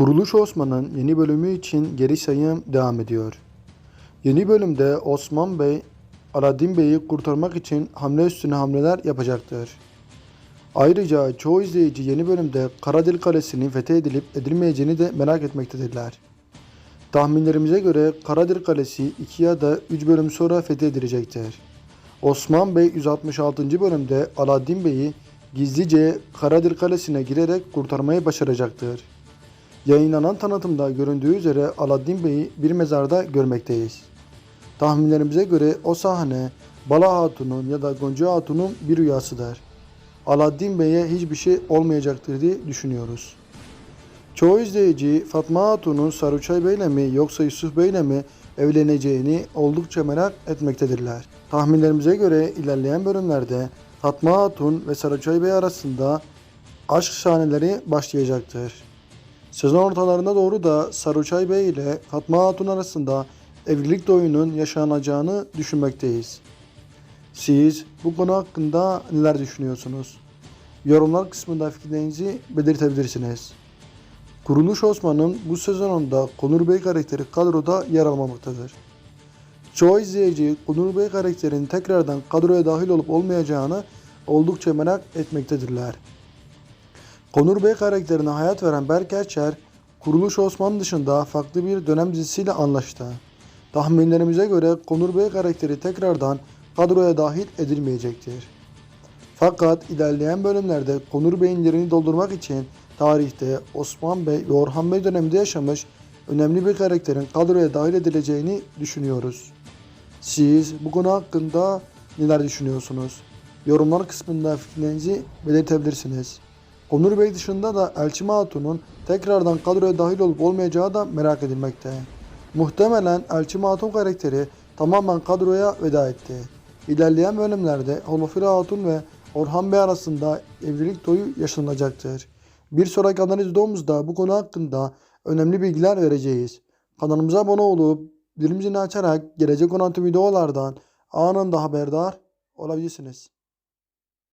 Kuruluş Osman'ın yeni bölümü için geri sayım devam ediyor. Yeni bölümde Osman Bey, Aladdin Bey'i kurtarmak için hamle üstüne hamleler yapacaktır. Ayrıca çoğu izleyici yeni bölümde Karadil Kalesi'nin fethedilip edilmeyeceğini de merak etmektedirler. Tahminlerimize göre Karadil Kalesi 2 ya da 3 bölüm sonra fethedilecektir. Osman Bey 166. bölümde Aladdin Bey'i gizlice Karadil Kalesi'ne girerek kurtarmayı başaracaktır. Yayınlanan tanıtımda göründüğü üzere Aladdin Bey'i bir mezarda görmekteyiz. Tahminlerimize göre o sahne Bala Hatun'un ya da Gonca Hatun'un bir rüyasıdır. Aladdin Bey'e hiçbir şey olmayacaktır diye düşünüyoruz. Çoğu izleyici Fatma Hatun'un Saruçay Bey'le mi yoksa Yusuf Bey'le mi evleneceğini oldukça merak etmektedirler. Tahminlerimize göre ilerleyen bölümlerde Fatma Hatun ve Saruçay Bey arasında aşk sahneleri başlayacaktır. Sezon ortalarına doğru da Saruçay Bey ile Fatma Hatun arasında evlilik doyunun yaşanacağını düşünmekteyiz. Siz bu konu hakkında neler düşünüyorsunuz? Yorumlar kısmında fikirlerinizi belirtebilirsiniz. Kuruluş Osman'ın bu sezonunda Konur Bey karakteri kadroda yer almamaktadır. Çoğu izleyici Konur Bey karakterinin tekrardan kadroya dahil olup olmayacağını oldukça merak etmektedirler. Konur Bey karakterine hayat veren Berk Erçer, Kuruluş Osman dışında farklı bir dönem dizisiyle anlaştı. Tahminlerimize göre Konur Bey karakteri tekrardan kadroya dahil edilmeyecektir. Fakat ilerleyen bölümlerde Konur Bey'in yerini doldurmak için tarihte Osman Bey ve Orhan Bey döneminde yaşamış önemli bir karakterin kadroya dahil edileceğini düşünüyoruz. Siz bu konu hakkında neler düşünüyorsunuz? Yorumlar kısmında fikirlerinizi belirtebilirsiniz. Onur Bey dışında da Elçime Hatun'un tekrardan kadroya dahil olup olmayacağı da merak edilmekte. Muhtemelen Elçime Hatun karakteri tamamen kadroya veda etti. İlerleyen bölümlerde Holofira Hatun ve Orhan Bey arasında evlilik toyu yaşanacaktır. Bir sonraki analiz videomuzda bu konu hakkında önemli bilgiler vereceğiz. Kanalımıza abone olup bildirim zilini açarak gelecek olan videolardan anında haberdar olabilirsiniz.